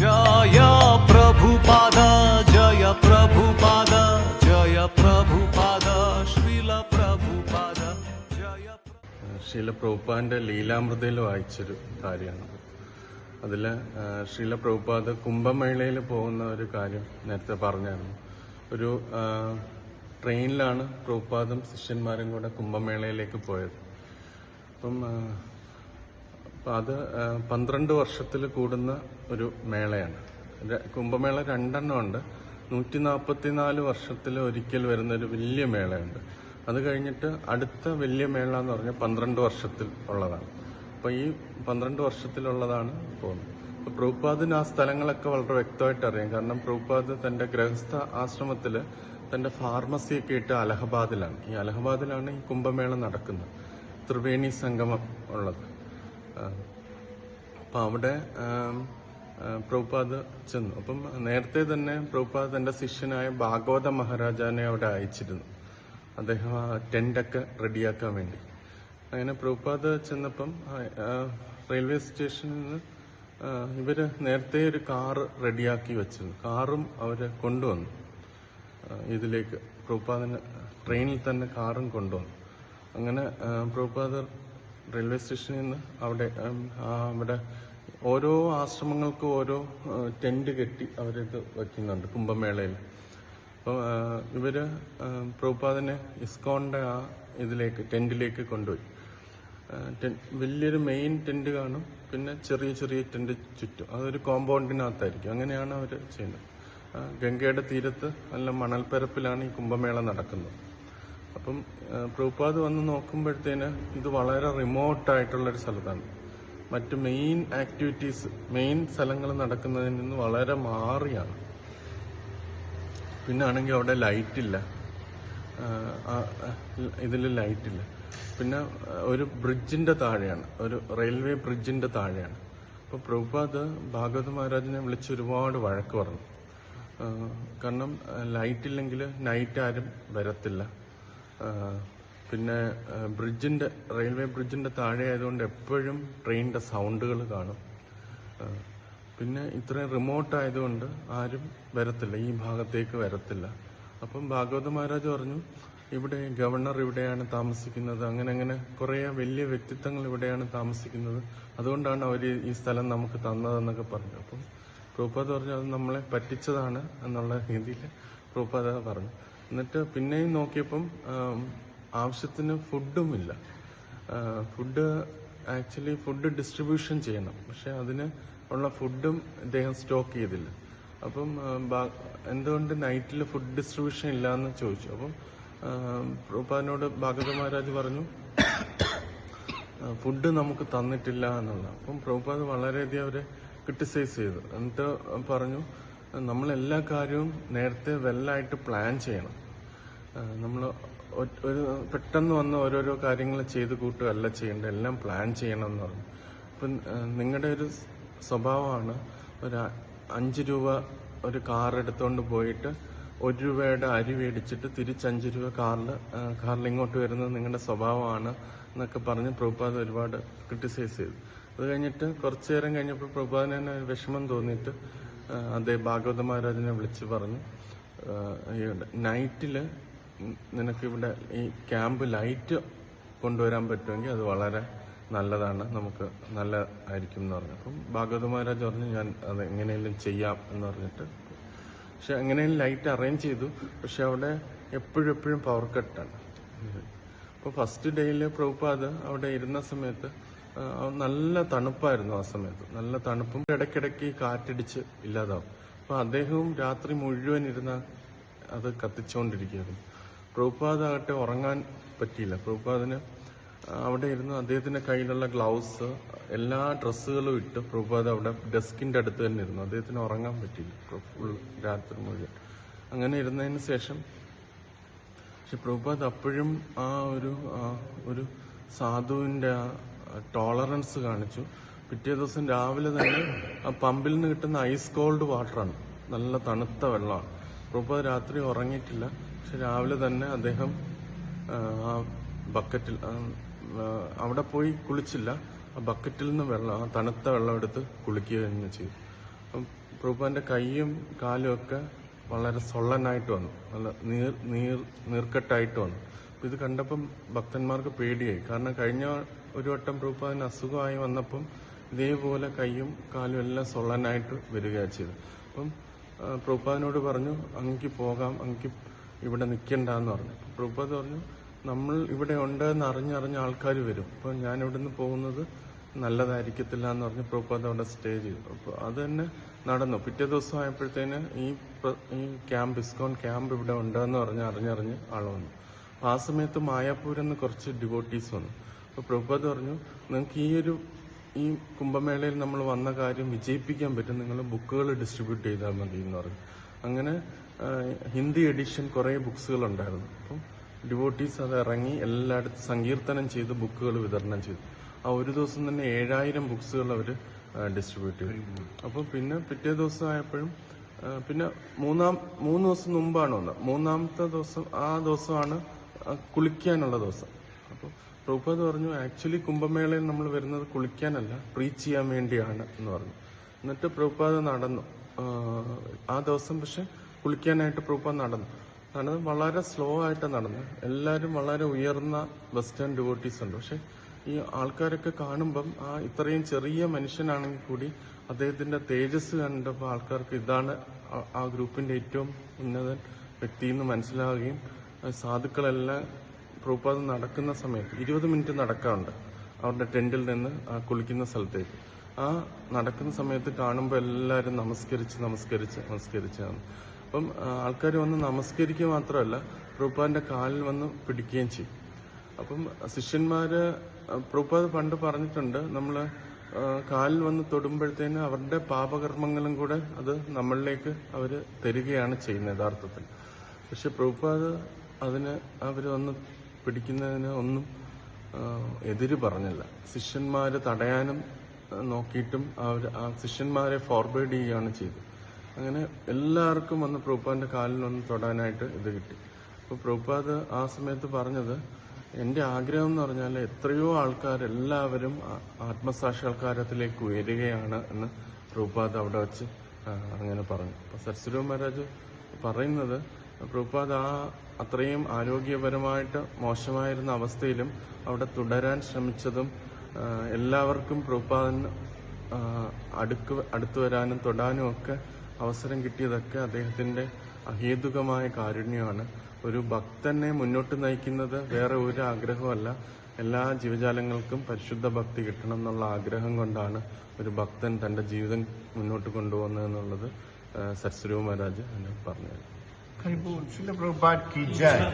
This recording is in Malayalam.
ജയ ജയ ജയ ശ്രീല പ്രഭുപാദന്റെ ജയ ലീലാമൃതയിൽ വായിച്ചൊരു കാര്യമാണ്. അതിൽ ശ്രീല പ്രഭുപാദ കുംഭമേളയിൽ പോകുന്ന ഒരു കാര്യം നേരത്തെ പറഞ്ഞായിരുന്നു. ഒരു ട്രെയിനിലാണ് പ്രഭുപാദം ശിഷ്യന്മാരും കൂടെ കുംഭമേളയിലേക്ക് പോയത്. അപ്പം ആ, അപ്പം അത് പന്ത്രണ്ട് വർഷത്തിൽ കൂടുന്ന ഒരു മേളയാണ്. കുംഭമേള രണ്ടെണ്ണം ഉണ്ട്. നൂറ്റി നാൽപ്പത്തിനാല് വർഷത്തിൽ ഒരിക്കൽ വരുന്ന ഒരു വലിയ മേളയുണ്ട്. അത് കഴിഞ്ഞിട്ട് അടുത്ത വലിയ മേള എന്ന് പറഞ്ഞാൽ പന്ത്രണ്ട് വർഷത്തിൽ ഉള്ളതാണ്. അപ്പോൾ ഈ പന്ത്രണ്ട് വർഷത്തിലുള്ളതാണ് പോകുന്നത്. അപ്പോൾ പ്രഭുപാദിന് ആ സ്ഥലങ്ങളൊക്കെ വളരെ വ്യക്തമായിട്ട് അറിയാം. കാരണം പ്രഭുപാദ് തന്റെ ഗൃഹസ്ഥ ആശ്രമത്തിൽ തന്റെ ഫാർമസിയൊക്കെ ഇട്ട് അലഹബാദിലാണ്. ഈ അലഹബാദിലാണ് ഈ കുംഭമേള നടക്കുന്നത്. ത്രിവേണി സംഗമം ഉള്ളത്. അപ്പം അവിടെ പ്രഭുപാദ് ചെന്നു. അപ്പം നേരത്തെ തന്നെ പ്രഭുപാദ് തന്റെ ശിഷ്യനായ ഭാഗവത മഹാരാജാനെ അവിടെ അയച്ചിരുന്നു. അദ്ദേഹം ആ ടെന്റൊക്കെ റെഡിയാക്കാൻ വേണ്ടി. അങ്ങനെ പ്രഭുപാദ് ചെന്നപ്പം റെയിൽവേ സ്റ്റേഷനിൽ നിന്ന് ഇവർ നേരത്തെ ഒരു കാറ് റെഡിയാക്കി വെച്ചിരുന്നു. കാറും അവർ കൊണ്ടുവന്നു. ഇതിലേക്ക് പ്രഭുപാദിന് ട്രെയിനിൽ തന്നെ കാറും കൊണ്ടുവന്നു. അങ്ങനെ ആ, പ്രഭുപാദ് റെയിൽവേ സ്റ്റേഷനിൽ നിന്ന് അവിടെ അവിടെ ഓരോ ആശ്രമങ്ങൾക്കും ഓരോ ടെന്റ് കെട്ടി അവരിത് വയ്ക്കുന്നുണ്ട് കുംഭമേളയിൽ. അപ്പോൾ ഇവർ പ്രഭുപാദനെ ഇസ്കോണിന്റെ ആ ഇതിലേക്ക് ടെന്റിലേക്ക് കൊണ്ടുപോയി. വലിയൊരു മെയിൻ ടെന്റ് കാണും പിന്നെ ചെറിയ ചെറിയ ടെന്റ് ചുറ്റും. അതൊരു കോമ്പൗണ്ടിനകത്തായിരിക്കും. അങ്ങനെയാണ് അവർ ചെയ്യുന്നത്. ഗംഗയുടെ തീരത്ത് നല്ല മണൽപ്പരപ്പിലാണ് ഈ കുംഭമേള നടക്കുന്നത്. അപ്പം പ്രഭുപാദ് വന്ന് നോക്കുമ്പോഴത്തേന് ഇത് വളരെ റിമോട്ട് ആയിട്ടുള്ള ഒരു സ്ഥലത്താണ്. മറ്റ് മെയിൻ ആക്ടിവിറ്റീസ് മെയിൻ സ്ഥലങ്ങൾ നടക്കുന്നതിൽ നിന്ന് വളരെ മാറിയാണ്. പിന്നെ ആണെങ്കിൽ അവിടെ ലൈറ്റ് ഇല്ല ഇതിൽ ലൈറ്റ് ഇല്ല പിന്നെ ഒരു ബ്രിഡ്ജിന്റെ താഴെയാണ്. ഒരു റെയിൽവേ ബ്രിഡ്ജിന്റെ താഴെയാണ്. അപ്പോൾ പ്രഭുപാദ് ഭാഗവത മഹാരാജിനെ വിളിച്ച് ഒരുപാട് വഴക്ക് പറഞ്ഞു. കാരണം ലൈറ്റ് ഇല്ലെങ്കിൽ നൈറ്റ് ആരും വരത്തില്ല. പിന്നെ ബ്രിഡ്ജിന്റെ റെയിൽവേ ബ്രിഡ്ജിന്റെ താഴെ ആയതുകൊണ്ട് എപ്പോഴും ട്രെയിനിന്റെ സൗണ്ടുകൾ കാണും. പിന്നെ ഇത്രയും റിമോട്ട് ആയതുകൊണ്ട് ആരും വരത്തില്ല ഈ ഭാഗത്തേക്ക് വരത്തില്ല. അപ്പം ഭാഗവത മഹാരാജ് പറഞ്ഞു ഇവിടെ ഗവർണർ ഇവിടെയാണ് താമസിക്കുന്നത്. അങ്ങനെ അങ്ങനെ കുറേ വലിയ വ്യക്തിത്വങ്ങൾ ഇവിടെയാണ് താമസിക്കുന്നത്. അതുകൊണ്ടാണ് അവർ ഈ സ്ഥലം നമുക്ക് തന്നതെന്നൊക്കെ പറഞ്ഞു. അപ്പം പ്രൂപ്പാദ് പറഞ്ഞു അത് നമ്മളെ പറ്റിച്ചതാണ് എന്നുള്ള രീതിയിൽ പ്രൂപ്പാദ പറഞ്ഞു. എന്നിട്ട് പിന്നെയും നോക്കിയപ്പം ആവശ്യത്തിന് ഫുഡും ഇല്ല. ഫുഡ് ആക്ച്വലി ഫുഡ് ഡിസ്ട്രിബ്യൂഷൻ ചെയ്യണം. പക്ഷെ അതിന് ഉള്ള ഫുഡും ഇദ്ദേഹം സ്റ്റോക്ക് ചെയ്തില്ല. അപ്പം എന്തുകൊണ്ട് നൈറ്റിൽ ഫുഡ് ഡിസ്ട്രിബ്യൂഷൻ ഇല്ല എന്ന് ചോദിച്ചു. അപ്പം ആ, പ്രഭുപാദിനോട് ഭാഗവത മഹാരാജ് പറഞ്ഞു ഫുഡ് നമുക്ക് തന്നിട്ടില്ല എന്നുള്ള അപ്പം പ്രഭുപാദ് വളരെയധികം അവരെ ക്രിട്ടിസൈസ് ചെയ്തു. എന്നിട്ട് പറഞ്ഞു നമ്മൾ എല്ലാ കാര്യവും നേരത്തെ വെല്ലായിട്ട് പ്ലാൻ ചെയ്യണം. നമ്മൾ ഒരു പെട്ടെന്ന് വന്ന് ഓരോരോ കാര്യങ്ങൾ ചെയ്ത് കൂട്ടുകയല്ല ചെയ്യേണ്ടത്. എല്ലാം പ്ലാൻ ചെയ്യണം എന്ന് പറഞ്ഞു. അപ്പം നിങ്ങളുടെ ഒരു സ്വഭാവമാണ് ഒരു അഞ്ച് രൂപ ഒരു കാർ എടുത്തുകൊണ്ട് പോയിട്ട് ഒരു രൂപയുടെ അരി മേടിച്ചിട്ട് തിരിച്ച് അഞ്ച് രൂപ കാറിൽ കാറിൽ ഇങ്ങോട്ട് വരുന്നത് നിങ്ങളുടെ സ്വഭാവമാണ് എന്നൊക്കെ പറഞ്ഞ് പ്രഭുപാദ് ഒരുപാട് ക്രിട്ടിസൈസ് ചെയ്തു. അത് കഴിഞ്ഞിട്ട് കുറച്ചു നേരം കഴിഞ്ഞപ്പോൾ പ്രഭുപാദിന് വിഷമം തോന്നിയിട്ട് അദ്ദേഹം ഭാഗവത മഹാരാജനെ വിളിച്ച് പറഞ്ഞു. നിനക്ക് ഇവിടെ ഈ ക്യാമ്പ് ലൈറ്റ് കൊണ്ടുവരാൻ പറ്റുമെങ്കിൽ അത് വളരെ നല്ലതാണ്. നമുക്ക് നല്ല ആയിരിക്കും എന്ന് പറഞ്ഞു. അപ്പം ഭാഗവത മഹാരാജ് പറഞ്ഞു ഞാൻ അത് എങ്ങനെയെങ്കിലും ചെയ്യാം എന്ന് പറഞ്ഞിട്ട്. പക്ഷെ എങ്ങനെയും ലൈറ്റ് അറേഞ്ച് ചെയ്തു. പക്ഷെ അവിടെ എപ്പോഴും എപ്പോഴും പവർ കട്ടാണ്. അപ്പോൾ ഫസ്റ്റ് ഡേയിൽ പ്രഭുപാദ് അവിടെ ഇരുന്ന സമയത്ത് നല്ല തണുപ്പായിരുന്നു ആ സമയത്ത്. നല്ല തണുപ്പും ഇടയ്ക്കിടയ്ക്ക് കാറ്റടിച്ച് ഇല്ലാതാവും. അപ്പൊ അദ്ദേഹവും രാത്രി മുഴുവൻ ഇരുന്ന അത് കത്തിച്ചുകൊണ്ടിരിക്കുകയായിരുന്നു പ്രഭുപാദാകട്ടെ ഉറങ്ങാൻ പറ്റിയില്ല. പ്രഭുപാദിന് അവിടെ ഇരുന്ന് അദ്ദേഹത്തിന്റെ കയ്യിലുള്ള ഗ്ലൗസ് എല്ലാ ഡ്രസ്സുകളും ഇട്ട് പ്രഭുപാദ് അവിടെ ഡെസ്കിന്റെ അടുത്ത് തന്നെ ഇരുന്നു. അദ്ദേഹത്തിന് ഉറങ്ങാൻ പറ്റിയില്ല. ഫുൾ രാത്രി മുഴുവൻ. അങ്ങനെ ഇരുന്നതിന് ശേഷം പക്ഷെ പ്രഭുപാദ് അപ്പോഴും ആ ഒരു ഒരു സാധുവിന്റെ ആ ടോളറൻസ് കാണിച്ചു. പിറ്റേ ദിവസം രാവിലെ തന്നെ ആ പമ്പിൽ നിന്ന് കിട്ടുന്ന ഐസ് കോൾഡ് വാട്ടറാണ് നല്ല തണുത്ത വെള്ളമാണ്. പ്രഭുപാദ് രാത്രി ഉറങ്ങിയിട്ടില്ല. പക്ഷെ രാവിലെ തന്നെ അദ്ദേഹം ആ, ബക്കറ്റിൽ അവിടെ പോയി കുളിച്ചില്ല. ആ ബക്കറ്റിൽ നിന്ന് വെള്ളം ആ തണുത്ത വെള്ളം എടുത്ത് കുളിക്കുക തന്നെ ചെയ്തു. അപ്പം പ്രഭുപാന്റെ കൈയും കാലും ഒക്കെ വളരെ സൊള്ളനായിട്ട് വന്നു. നല്ല നീർ നീർ നീർക്കെട്ടായിട്ട് വന്നു. ഇത് കണ്ടപ്പം ഭക്തന്മാർക്ക് പേടിയായി. കാരണം കഴിഞ്ഞ ഒരു വട്ടം രൂപത്തിന് അസുഖമായി വന്നപ്പം ഇതേപോലെ കൈയും കാലും എല്ലാം സൊള്ളനായിട്ട് വരികയാണ് ചെയ്തത്. അപ്പം പ്രൂപ്പാദിനോട് പറഞ്ഞു അങ്ങക്ക് പോകാം അങ്ങക്ക് ഇവിടെ നിൽക്കണ്ടെന്ന് പറഞ്ഞു. പ്രൂപ്പാദ് പറഞ്ഞു നമ്മൾ ഇവിടെ ഉണ്ട് എന്ന് അറിഞ്ഞറിഞ്ഞ ആൾക്കാർ വരും. അപ്പോൾ ഞാൻ ഇവിടുന്ന് പോകുന്നത് നല്ലതായിരിക്കത്തില്ല എന്ന് പറഞ്ഞ് പ്രഭുപാദ് അവിടെ സ്റ്റേ ചെയ്തു. അപ്പോൾ അത് തന്നെ നടന്നു. പിറ്റേ ദിവസം ആയപ്പോഴത്തേന് ഈ ഈ ക്യാമ്പ് ഇസ്കോൺ ക്യാമ്പ് ഇവിടെ ഉണ്ടെന്ന് പറഞ്ഞ് അറിഞ്ഞറിഞ്ഞ് ആൾ വന്നു. ആ സമയത്ത് മായാപൂരെന്ന് കുറച്ച് ഡിവോട്ടീസ് വന്നു. അപ്പോൾ പ്രഭുപാദ് പറഞ്ഞു നിങ്ങൾക്ക് ഈ ഒരു ഈ കുംഭമേളയിൽ നമ്മൾ വന്ന കാര്യം വിജയിപ്പിക്കാൻ പറ്റും. നിങ്ങൾ ബുക്കുകൾ ഡിസ്ട്രിബ്യൂട്ട് ചെയ്താൽ മതി എന്ന് പറഞ്ഞു. അങ്ങനെ ഹിന്ദി എഡിഷൻ കുറേ ബുക്സുകൾ ഉണ്ടായിരുന്നു അപ്പം ഡിവോട്ടീസ് അത് ഇറങ്ങി എല്ലായിടത്തും സങ്കീർത്തനം ചെയ്ത് ബുക്കുകൾ വിതരണം ചെയ്തു. ആ ഒരു ദിവസം തന്നെ ഏഴായിരം ബുക്സുകൾ അവർ ഡിസ്ട്രിബ്യൂട്ട് ചെയ്തു. അപ്പോൾ പിന്നെ പിറ്റേ ദിവസം ആയപ്പോഴും പിന്നെ മൂന്നാം മൂന്ന് ദിവസം മുമ്പാണ് വന്നത്. മൂന്നാമത്തെ ദിവസം ആ ദിവസമാണ് കുളിക്കാനുള്ള ദിവസം. പ്രഭുപാദ് പറഞ്ഞു ആക്ച്വലി കുംഭമേളയിൽ നമ്മൾ വരുന്നത് കുളിക്കാനല്ല പ്രീച്ച് ചെയ്യാൻ വേണ്ടിയാണ് എന്ന് പറഞ്ഞു. എന്നിട്ട് പ്രഭുപാദ് നടന്നു. ആ, ദിവസം പക്ഷെ കുളിക്കാനായിട്ട് പ്രഭുപാദ് നടന്നു. നടന്ന് വളരെ സ്ലോ ആയിട്ട് നടന്നു. എല്ലാവരും വളരെ ഉയർന്ന വെസ്റ്റേൺ ഡിവോട്ടീസ് ഉണ്ട്. പക്ഷെ ഈ ആൾക്കാരൊക്കെ കാണുമ്പം ആ ഇത്രയും ചെറിയ മനുഷ്യനാണെങ്കിൽ കൂടി അദ്ദേഹത്തിന്റെ തേജസ് കണ്ടപ്പോൾ ആൾക്കാർക്ക് ഇതാണ് ആ- ഗ്രൂപ്പിന്റെ ഏറ്റവും ഉന്നതൻ വ്യക്തി എന്ന് മനസ്സിലാവുകയും സാധുക്കളെല്ലാം പ്രഭുപാദ് നടക്കുന്ന സമയത്ത് ഇരുപത് മിനിറ്റ് നടക്കാറുണ്ട്. അവരുടെ ടെന്റിൽ നിന്ന് കുളിക്കുന്ന സ്ഥലത്തേക്ക്. ആ നടക്കുന്ന സമയത്ത് കാണുമ്പോൾ എല്ലാവരും നമസ്കരിച്ച് നമസ്കരിച്ച് നമസ്കരിച്ചാണ് അപ്പം ആൾക്കാർ വന്ന് നമസ്കരിക്കുക മാത്രമല്ല പ്രഭുപാദിന്റെ കാലിൽ വന്ന് പിടിക്കുകയും ചെയ്യും. അപ്പം ശിഷ്യന്മാര് പ്രഭുപാദ് പണ്ട് പറഞ്ഞിട്ടുണ്ട് നമ്മൾ കാലിൽ വന്ന് തൊടുമ്പോഴത്തേന് അവരുടെ പാപകർമ്മങ്ങളും കൂടെ അത് നമ്മളിലേക്ക് അവർ തരികയാണ് ചെയ്യുന്നത് യഥാർത്ഥത്തിൽ. പക്ഷെ പ്രഭുപാദ് അതിന് അവർ വന്ന് പിടിക്കുന്നതിന് ഒന്നും എതിര് പറഞ്ഞില്ല. ശിഷ്യന്മാരെ തടയാനും നോക്കിയിട്ടും അവർ ആ ശിഷ്യന്മാരെ ഫോർവേഡ് ചെയ്യുകയാണ് ചെയ്തത്. അങ്ങനെ എല്ലാവർക്കും വന്ന് കാലിൽ ഒന്ന് തൊടാനായിട്ട് ഇത് കിട്ടി. അപ്പോൾ പ്രഭുപാദ് ആ സമയത്ത് പറഞ്ഞത് എന്റെ ആഗ്രഹം എന്ന് പറഞ്ഞാൽ എത്രയോ ആൾക്കാർ എല്ലാവരും ആത്മസാക്ഷാത്കാരത്തിലേക്ക് ഉയരുകയാണ് എന്ന് പ്രഭുപാദ് അവിടെ വെച്ച് അങ്ങനെ പറഞ്ഞു. അപ്പൊ സരസ്വരൂ മഹാരാജ് പറയുന്നത് പ്രഭുപാദ് ആ അത്രയും ആരോഗ്യപരമായിട്ട് മോശമായിരുന്ന അവസ്ഥയിലും അവിടെ തുടരാൻ ശ്രമിച്ചതും എല്ലാവർക്കും പ്രഭുപാദന് അടുക്ക് അടുത്തു വരാനും തൊടാനും ഒക്കെ അവസരം കിട്ടിയതൊക്കെ അദ്ദേഹത്തിന്റെ അഹേതുകമായ കാരുണ്യമാണ്. ഒരു ഭക്തനെ മുന്നോട്ട് നയിക്കുന്നത് വേറെ ഒരു ആഗ്രഹമല്ല എല്ലാ ജീവജാലങ്ങൾക്കും പരിശുദ്ധ ഭക്തി കിട്ടണം എന്നുള്ള ആഗ്രഹം കൊണ്ടാണ് ഒരു ഭക്തൻ തന്റെ ജീവിതം മുന്നോട്ട് കൊണ്ടുപോകുന്നത് എന്നുള്ളത് സരസ്വരൂ മഹാരാജ് എന്നെ പറഞ്ഞു আপনি বলছিলেন রোববার কি যায়